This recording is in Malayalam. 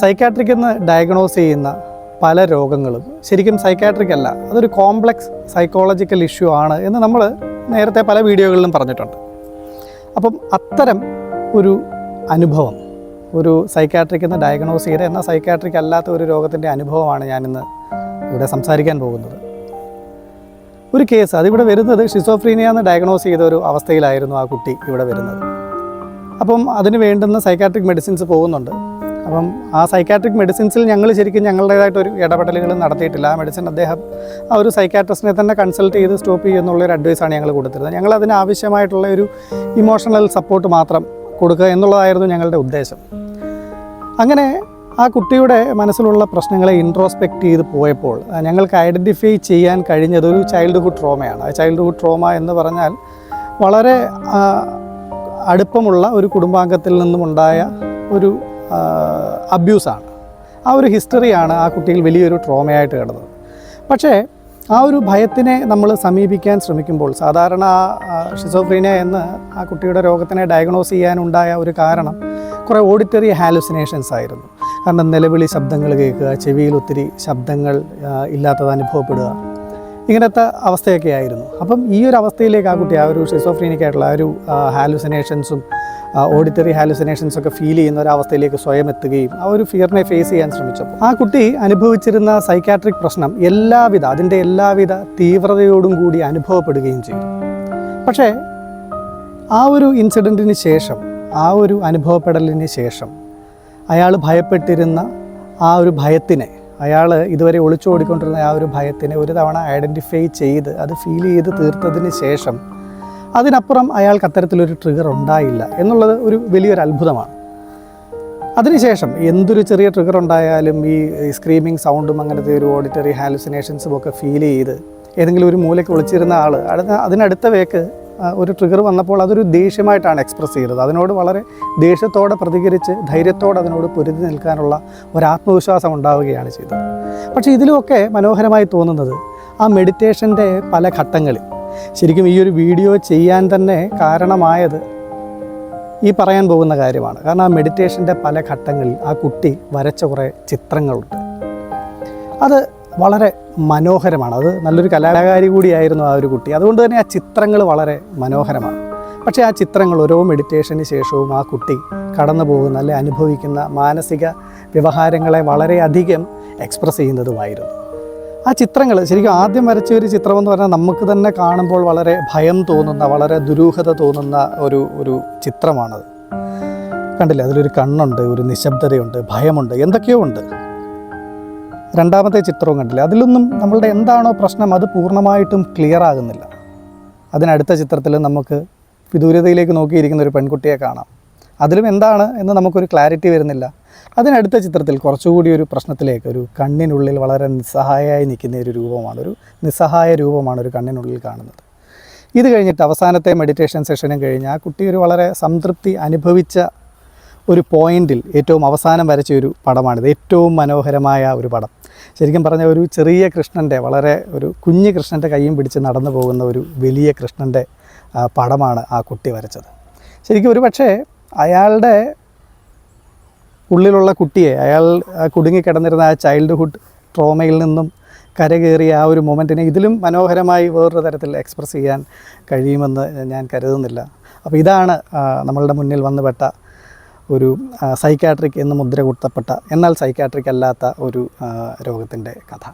സൈക്കാട്രിക് എന്ന് ഡയഗ്നോസ് ചെയ്യുന്ന പല രോഗങ്ങളും ശരിക്കും സൈക്കാട്രിക് അല്ല. അതൊരു കോംപ്ലക്സ് സൈക്കോളജിക്കൽ ഇഷ്യൂ ആണ് എന്ന് നമ്മൾ നേരത്തെ പല വീഡിയോകളിലും പറഞ്ഞിട്ടുണ്ട്. അപ്പം അത്തരം ഒരു അനുഭവം ഒരു സൈക്കാട്രിക് എന്ന് ഡയഗ്നോസ് ചെയ്ത എന്നാൽ സൈക്കാട്രിക് അല്ലാത്ത ഒരു രോഗത്തിന്റെ അനുഭവമാണ് ഞാനിന്ന് ഇവിടെ സംസാരിക്കാൻ പോകുന്നത്. ഒരു കേസ് അതിവിടെ വരുന്നത് ഷിസോഫ്രീനിയ എന്ന് ഡയഗ്നോസ് ചെയ്ത ഒരു അവസ്ഥയിലായിരുന്നു ആ കുട്ടി ഇവിടെ വരുന്നത്. അപ്പം അതിന് വേണ്ടുന്ന സൈക്കാട്രിക് മെഡിസിൻസ് പോകുന്നുണ്ട്. അപ്പം ആ സൈക്കാട്രിക് മെഡിസിൻസിൽ ഞങ്ങൾ ശരിക്കും ഞങ്ങളുടേതായിട്ടൊരു ഇടപെടലുകൾ നടത്തിയിട്ടില്ല. ആ മെഡിസിൻ അദ്ദേഹം ആ ഒരു സൈക്കാട്രിസ്റ്റിനെ തന്നെ കൺസൾട്ട് ചെയ്ത് സ്റ്റോപ്പ് ചെയ്യുന്നുള്ളൊരു അഡ്വൈസാണ് ഞങ്ങൾ കൊടുത്തിരുന്നത്. ഞങ്ങൾ അതിന് ആവശ്യമായിട്ടുള്ള ഒരു ഇമോഷണൽ സപ്പോർട്ട് മാത്രം കൊടുക്കുക എന്നുള്ളതായിരുന്നു ഞങ്ങളുടെ ഉദ്ദേശം. അങ്ങനെ ആ കുട്ടിയുടെ മനസ്സിലുള്ള പ്രശ്നങ്ങളെ ഇൻട്രോസ്പെക്റ്റ് ചെയ്ത് പോയപ്പോൾ ഞങ്ങൾക്ക് ഐഡന്റിഫൈ ചെയ്യാൻ കഴിഞ്ഞത് ഒരു ചൈൽഡ്ഹുഡ് ട്രോമയാണ് ആ ചൈൽഡ്ഹുഡ് ട്രോമ എന്ന് പറഞ്ഞാൽ വളരെ അടുപ്പമുള്ള ഒരു കുടുംബാംഗത്തിൽ നിന്നുമുണ്ടായ ഒരു അബ്യൂസാണ്. ആ ഒരു ഹിസ്റ്ററിയാണ് ആ കുട്ടിയിൽ വലിയൊരു ട്രോമയായിട്ട് കിടന്നത്. പക്ഷേ ആ ഒരു ഭയത്തിനെ നമ്മൾ സമീപിക്കാൻ ശ്രമിക്കുമ്പോൾ സാധാരണ ഷിസോഫ്രീന എന്ന് ആ കുട്ടിയുടെ രോഗത്തിനെ ഡയഗ്നോസ് ചെയ്യാനുണ്ടായ ഒരു കാരണം കുറേ ഓഡിറ്ററി ഹാലുസിനേഷൻസ് ആയിരുന്നു. കാരണം നിലവിളി ശബ്ദങ്ങൾ കേൾക്കുക ചെവിയിൽ ഒത്തിരി ശബ്ദങ്ങൾ ഇല്ലാത്തത് അനുഭവപ്പെടുക. ഇങ്ങനത്തെ അവസ്ഥയൊക്കെ ആയിരുന്നു. അപ്പം ഈ ഒരു അവസ്ഥയിലേക്ക് ആ കുട്ടി ആ ഒരു ഷിസോഫ്രീനിക് ആയിട്ടുള്ള ആ ഒരു ഹാലുസിനേഷൻസും ഓഡിറ്ററി ഹാലുസിനേഷൻസ് ഒക്കെ ഫീൽ ചെയ്യുന്ന ഒരു അവസ്ഥയിലേക്ക് സ്വയം എത്തുകയും ആ ഒരു ഫിയറിനെ ഫേസ് ചെയ്യാൻ ശ്രമിച്ചപ്പോൾ ആ കുട്ടി അനുഭവിച്ചിരുന്ന സൈക്കാട്രിക് പ്രശ്നം എല്ലാവിധ അതിന്റെ എല്ലാവിധ തീവ്രതയോടും കൂടി അനുഭവപ്പെടുകയും ചെയ്തു. പക്ഷേ ആ ഒരു ഇൻസിഡന്റിന് ശേഷം ആ ഒരു അനുഭവപ്പെടലിന് ശേഷം അയാൾ ഭയപ്പെട്ടിരുന്ന ആ ഒരു ഭയത്തിനെ അയാൾ ഇതുവരെ ഒളിച്ചോടിക്കൊണ്ടിരുന്ന ആ ഒരു ഭയത്തിനെ ഒരു തവണ ഐഡന്റിഫൈ ചെയ്ത് അത് ഫീൽ ചെയ്ത് തീർത്തതിന് ശേഷം അതിനപ്പുറം അയാൾക്ക് അത്തരത്തിലൊരു ട്രിഗർ ഉണ്ടായില്ല എന്നുള്ളത് ഒരു വലിയൊരു അത്ഭുതമാണ്. അതിനുശേഷം എന്തൊരു ചെറിയ ട്രിഗർ ഉണ്ടായാലും ഈ സ്ക്രീമിങ് സൗണ്ടും അങ്ങനത്തെ ഒരു ഓഡിറ്ററി ഹാലുസിനേഷൻസും ഒക്കെ ഫീൽ ചെയ്ത് ഏതെങ്കിലും ഒരു മൂലയ്ക്ക് ഒളിച്ചിരുന്ന ആൾ അതിനടുത്ത വേക്ക് ഒരു ട്രിഗർ വന്നപ്പോൾ അതൊരു ദേഷ്യമായിട്ടാണ് എക്സ്പ്രസ് ചെയ്തത്. അതിനോട് വളരെ ദേഷ്യത്തോടെ പ്രതികരിച്ച് ധൈര്യത്തോടെ അതിനോട് പൊരുതി നിൽക്കാനുള്ള ഒരു ആത്മവിശ്വാസം ഉണ്ടാവുകയാണ് ചെയ്തത്. പക്ഷേ ഇതിലുമൊക്കെ മനോഹരമായി തോന്നുന്നത് ആ മെഡിറ്റേഷന്റെ പല ഘട്ടങ്ങളിൽ. ശരിക്കും ഈ ഒരു വീഡിയോ ചെയ്യാൻ തന്നെ കാരണമായത് ഈ പറയാൻ പോകുന്ന കാര്യമാണ്. കാരണം ആ മെഡിറ്റേഷന്റെ പല ഘട്ടങ്ങളിൽ ആ കുട്ടി വരച്ച കുറേ ചിത്രങ്ങളുണ്ട്. അത് വളരെ മനോഹരമാണ്. അത് നല്ലൊരു കലാകാരി കൂടിയായിരുന്നു ആ ഒരു കുട്ടി. അതുകൊണ്ട് തന്നെ ആ ചിത്രങ്ങൾ വളരെ മനോഹരമാണ്. പക്ഷേ ആ ചിത്രങ്ങൾ ഓരോ മെഡിറ്റേഷന് ശേഷവും ആ കുട്ടി കടന്നു പോകുന്ന അല്ലെ അനുഭവിക്കുന്ന മാനസിക വ്യവഹാരങ്ങളെ വളരെയധികം എക്സ്പ്രസ് ചെയ്യുന്നതുമായിരുന്നു. ആ ചിത്രങ്ങൾ ശരിക്കും ആദ്യം വരച്ച ഒരു ചിത്രം എന്ന് പറഞ്ഞാൽ നമുക്ക് തന്നെ കാണുമ്പോൾ വളരെ ഭയം തോന്നുന്ന വളരെ ദുരൂഹത തോന്നുന്ന ഒരു ഒരു ചിത്രമാണത്. കണ്ടില്ലേ? അതിലൊരു കണ്ണുണ്ട് ഒരു നിശബ്ദതയുണ്ട് ഭയമുണ്ട് എന്തൊക്കെയോ ഉണ്ട്. രണ്ടാമത്തെ ചിത്രവും കണ്ടില്ല. അതിലൊന്നും നമ്മളുടെ എന്താണോ പ്രശ്നം അത് പൂർണമായിട്ടും ക്ലിയർ ആകുന്നില്ല. അതിനടുത്ത ചിത്രത്തിൽ നമുക്ക് വിദൂരതയിലേക്ക് നോക്കിയിരിക്കുന്ന ഒരു പെൺകുട്ടിയെ കാണാം. അതിലും എന്താണ് എന്ന് നമുക്കൊരു ക്ലാരിറ്റി വരുന്നില്ല. അതിനടുത്ത ചിത്രത്തിൽ കുറച്ചുകൂടി ഒരു പ്രശ്നത്തിലേക്ക് ഒരു കണ്ണിനുള്ളിൽ വളരെ നിസ്സഹായമായി നിൽക്കുന്ന ഒരു രൂപമാണ് ഒരു നിസ്സഹായ രൂപമാണ് ഒരു കണ്ണിനുള്ളിൽ കാണുന്നത്. ഇത് കഴിഞ്ഞിട്ട് അവസാനത്തെ മെഡിറ്റേഷൻ സെഷനും കഴിഞ്ഞ് ആ കുട്ടി ഒരു വളരെ സംതൃപ്തി അനുഭവിച്ച ഒരു പോയിന്റിൽ ഏറ്റവും അവസാനം വരച്ച ഒരു പടമാണിത്. ഏറ്റവും മനോഹരമായ ഒരു പടം. ശരിക്കും പറഞ്ഞാൽ ഒരു ചെറിയ കൃഷ്ണന്റെ വളരെ ഒരു കുഞ്ഞു കൃഷ്ണന്റെ കൈയും പിടിച്ച് നടന്നു പോകുന്ന ഒരു വലിയ കൃഷ്ണന്റെ പടമാണ് ആ കുട്ടി വരച്ചത്. ശരിക്കും ഒരു പക്ഷേ അയാളുടെ ഉള്ളിലുള്ള കുട്ടിയെ അയാൾ കുടുങ്ങിക്കിടന്നിരുന്ന ആ ചൈൽഡ്ഹുഡ് ട്രോമയിൽ നിന്നും കരകയറിയ ആ ഒരു മൊമെന്റിനെ ഇതിലും മനോഹരമായി വേറൊരു തരത്തിൽ എക്സ്പ്രസ് ചെയ്യാൻ കഴിയുമെന്ന് ഞാൻ കരുതുന്നില്ല. അപ്പോൾ ഇതാണ് നമ്മളുടെ മുന്നിൽ വന്നുപെട്ട ഒരു സൈക്കാട്രിക് എന്ന് മുദ്ര കുത്തപ്പെട്ട എന്നാൽ സൈക്കാട്രിക് അല്ലാത്ത ഒരു രോഗത്തിന്റെ കഥ.